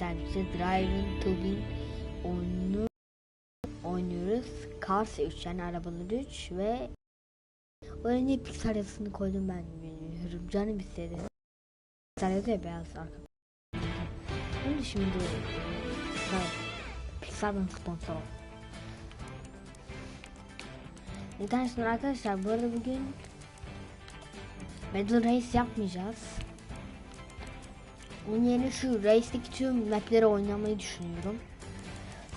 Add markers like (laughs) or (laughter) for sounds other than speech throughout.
gücü Driving to oyunu oynuyoruz. Cars 3 yani arabalar 3 ve oyunun niye Pixar koydum ben bilmiyorum. Canım istedi. Pixar yazıyor beyaz arka. Şimdi şimdi Pixar, sponsor ol. İnternetten arkadaşlar bu arada bugün Battle Race yapmayacağız. Onun yerine şu Race'deki tüm mapleri oynamayı düşünüyorum.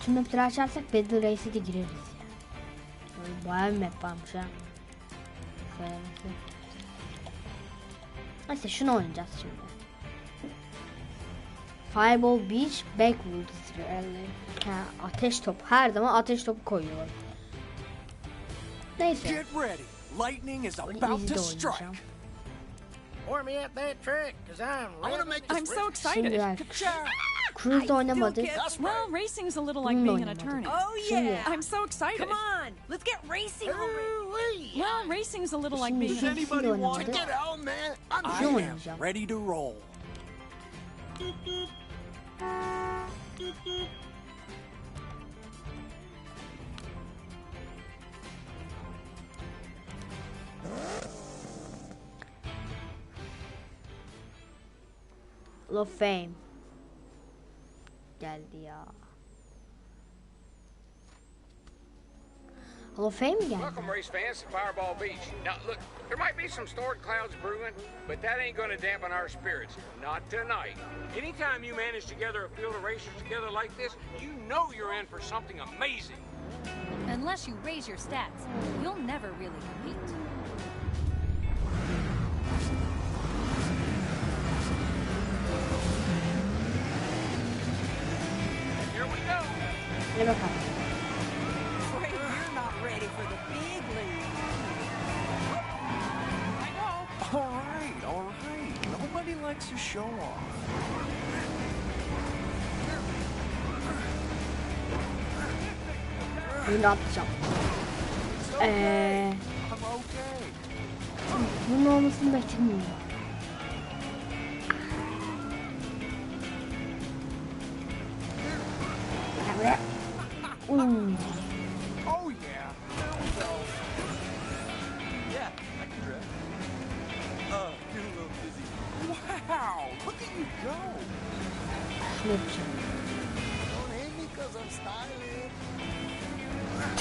Tüm mapleri açarsak Battle Race'e de gireriz ya. Böyle bayağı bir map varmış ha. Şöyle. Neyse şunu oynayacağız şimdi. Fireball Beach Backwoods ha, ateş top her zaman ateş topu koyuyor. Neyse. Get ready. Lightning is about to strike. Oynayacağım. Warm me up that trick, cause I'm I want to make this I'm so excited. Şimdi bak. Ka-chow. Cruise oynamadık. Well, right. racing's a little like being an no, no, attorney. Oh yeah. I'm so excited. Come on, let's get racing already. Ooh-wee. Well, racing's a little like Şimdi being şu an ikisini Anybody want to get out, man? I'm I Şunu am ready to roll. (laughs) Hall of Fame. Geldi ya. Hall of Fame mi geldi? Welcome, race fans, to Fireball Beach. Now, look, there might be some storm clouds brewing, but that ain't gonna dampen our spirits. Not tonight. Anytime you manage to gather a field of racers together like this, you know you're in for something amazing. Unless you raise your stats, you'll never really compete. Hadi bakalım. Afraid you're not ready for the big league. All right, all right. Nobody likes to show off. Bunu atacağım. Eee, I'm okay. bunun olmasını beklemiyorum. Hmm. Oh yeah. There we go. Yeah, I can drift. Getting a little dizzy. Wow, look at you go. Don't hate me because I'm styling.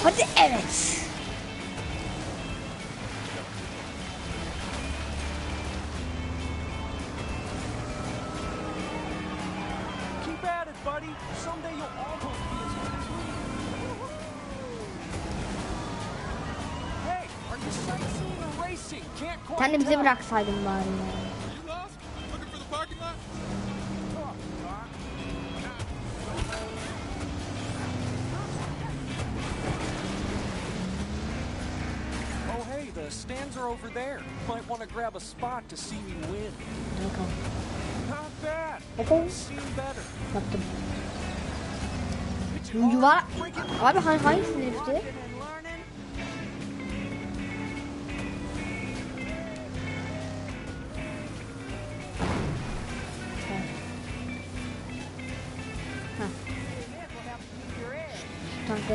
Hadi evet. Keep tell. bıraksaydın bari ya. You lost? Looking for the? Oh, hey, the stands are over there. Might want to grab a spot to see me win. Bakalım. Not bad. Bakalım. Seen better. Yaptım. Yuvar... Abi hangi hangisi drifti?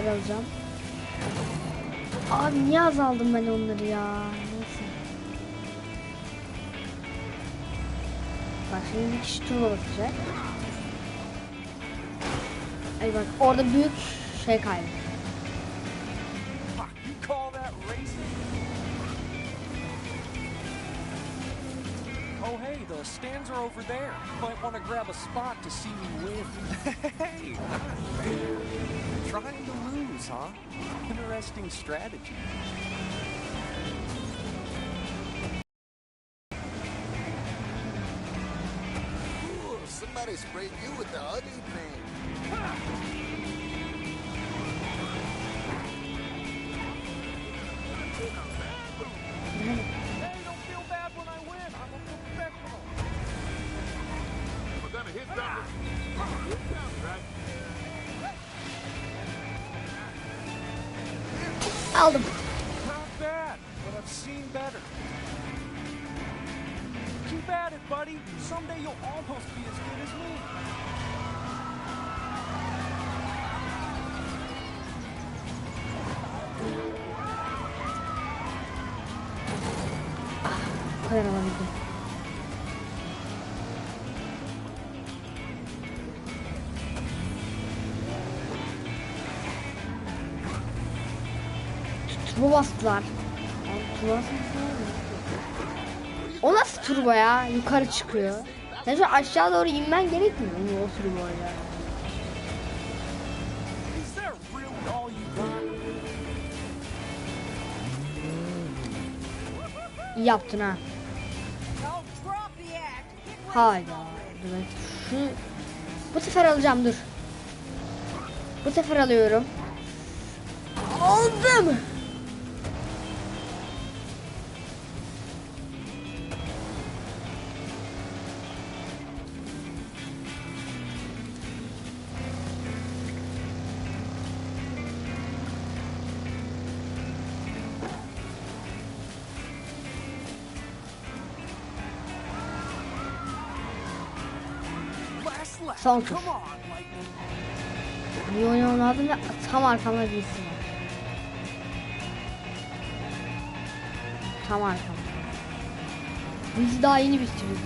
Alacağım. Abi niye azaldım ben onları ya? Neyse. Bak şimdi bir kişi turbo basacak. Ay bak orada büyük şey kaydı. Oh, the stands are over there. Might want to grab a spot to see me win. (laughs) hey, not fair. Trying to lose, huh? Interesting strategy. Ooh, somebody sprayed you with the ugly thing. seen better. Keep at it, buddy. Someday you'll almost be as good as me. Joder, maldito. Чего вас тварь? O nasıl turbo ya? Yukarı çıkıyor. Sen şu aşağı doğru inmen gerekmiyor mu o got? İyi yaptın ha. Hayda. Ben şu bu sefer alacağım dur. Bu sefer alıyorum. Aldım. Son tur. Come on, Lightning. Bir oynamadım da tam arkamda birisi var. Tam arkamda. Biz daha yeni bitiriyoruz.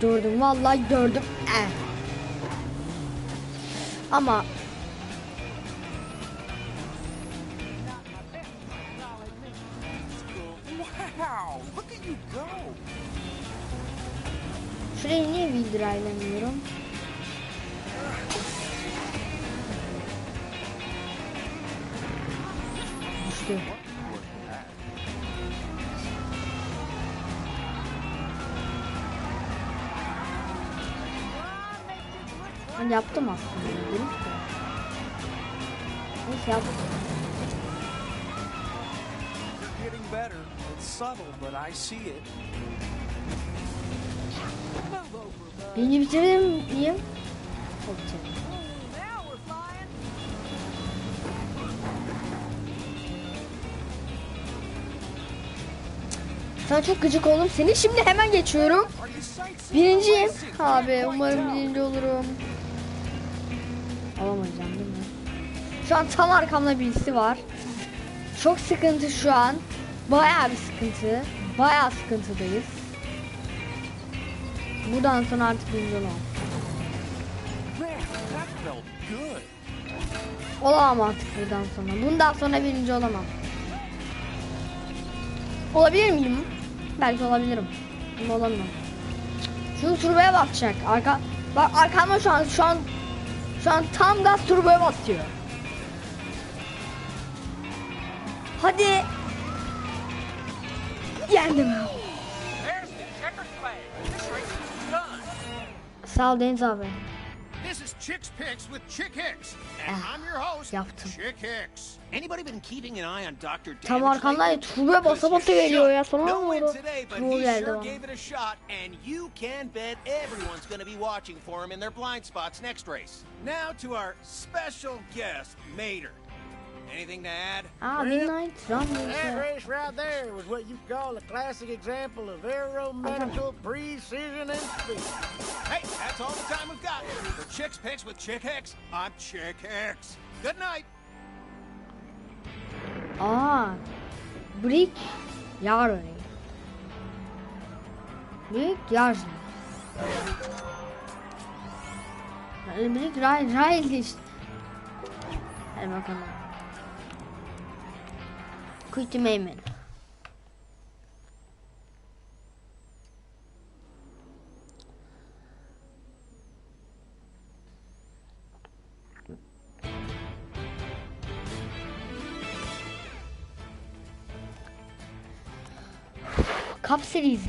Gördüm vallahi gördüm. Eh. Ama Wow, look at you go. Şuraya niye bildiraylamıyorum? Düştü. Ben yaptım aslında. Değil mi? Neyse yaptım. Getting better. It's subtle, but I see it. Birinci bitirdim miyim? Çok flying. Sana çok gıcık oldum. Seni şimdi hemen geçiyorum. Birinciyim. Abi umarım birinci olurum. Alamayacağım değil mi? Şu an tam arkamda birisi var. Çok sıkıntı şu an. Bayağı bir sıkıntı. Bayağı sıkıntıdayız. Buradan sonra artık felt good. Olamam artık buradan sonra. Bundan sonra birinci olamam. Olabilir miyim? Belki olabilirim. Ama olamam. Şu turboya basacak. Arka bak arkamda şu an şu an şu an tam gaz turboya basıyor. Hadi. Yendim. Done. Sağ ol abi. This is Chicks Picks with Chick Hicks, and Ah, I'm your host, yaptım. Chick Hicks. Anybody been keeping an eye on Dr. Tam Damage arkamdan lately? turboya basa basa geliyor ya. Sonra No ne win oldu? today, but Turbo he geldi sure gave it a shot, and you can bet everyone's going to be watching for him in their blind spots next race. Now to our special guest, Mater. Anything to add? Aa Midnight Run That neyse. race right there was what you call a classic example of aeromedical precision and speed. Hey, that's all the time we've got. For Chicks Picks with Chick Hicks, I'm Chick Hicks. Good night. Aa. Brick Yarley. Brick Yarley. Brick Ray Riley işte. Hadi bakalım. Quitty Mayman. Cup Series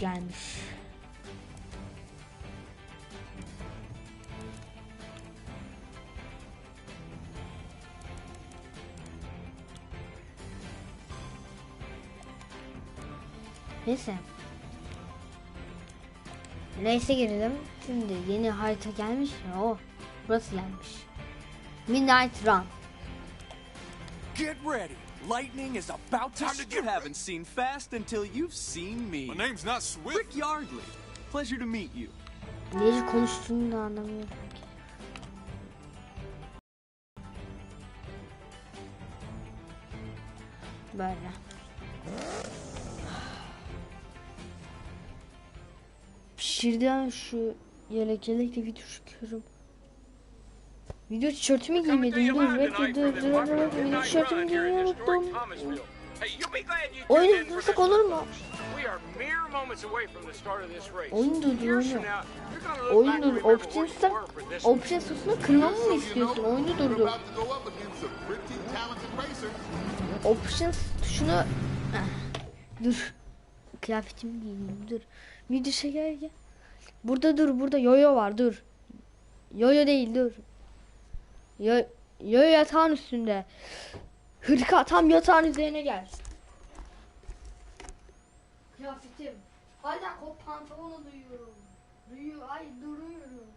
Neyse girelim. Şimdi yeni harita gelmiş ya o. Burası gelmiş. Midnight Run. Get ready. Lightning is about to. You haven't seen fast until you've seen me. My name's not Swift. Rick Yardley. Pleasure to meet you. Nece konuştuğunu da anlamıyorum ki. Böyle. Pişirden şu yelek yelekle video çekiyorum. Video tişörtümü giymedim. Dur bekle dur dur dur. Video tişörtümü giymeyi unuttum. Thomasville. Hey, you'll be glad you tuned Oyunu in for dursak this olur mu? Oyun durdur oyunu. Oyun back and dur. remember what you Options'ta were for this opsiyon susunu kırmamı mı istiyorsun? Oyunu durdur. Options tuşunu Ah, dur. Kıyafetimi giyeyim dur. Video çekerken. Burada dur burada yoyo var dur. Yoyo değil dur. Yo yoyo yatağın üstünde. Hırka tam yatağın üzerine gel. Kıyafetim. Hala kot pantolonu duyuyorum. Duyuyor. Ay duruyorum.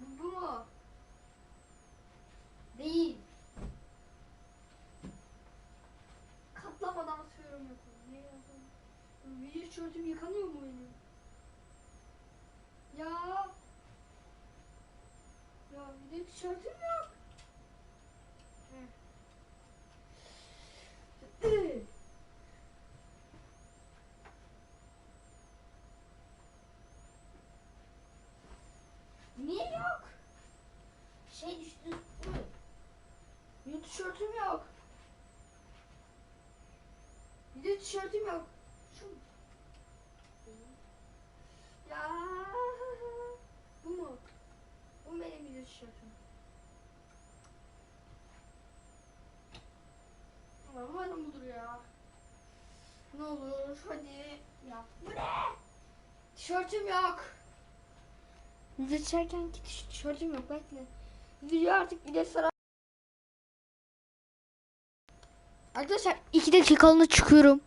Bu, bu mu? Değil. Katlamadan yapalım? Video tişörtüm yıkanıyor mu benim? Ya. Ya video tişörtüm yok. Niye yok? Şey düştü. Video tişörtüm yok. Video tişörtüm yok. Şu. Ya. Bu mu? Bu benim video tişörtüm. Ulan Umarım budur ya. Ne hadi. Ne? Tişörtüm yok. Video çekerken ki tiş- tişörtüm yok bekle. Video artık bir de sıra. Arkadaşlar 2 dakikalığına çıkıyorum.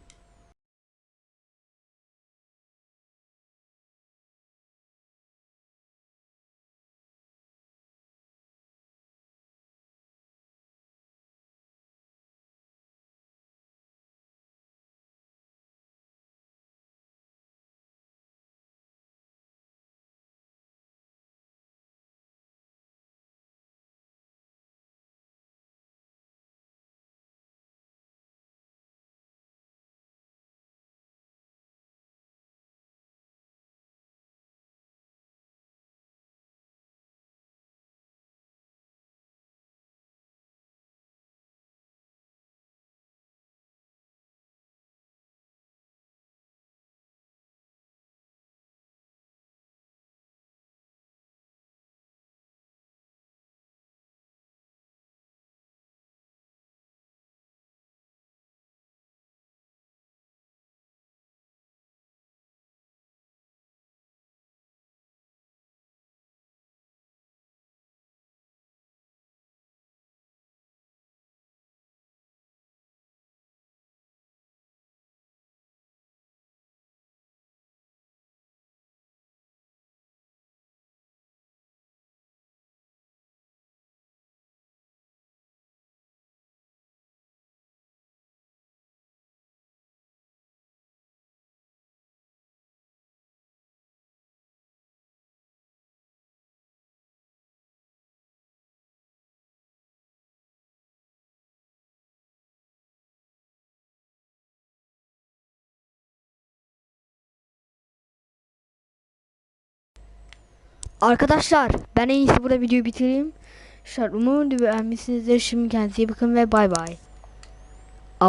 Arkadaşlar ben en iyisi burada videoyu bitireyim. Arkadaşlar umarım beğenmişsinizdir. Şimdi kendinize iyi bakın ve bay bay.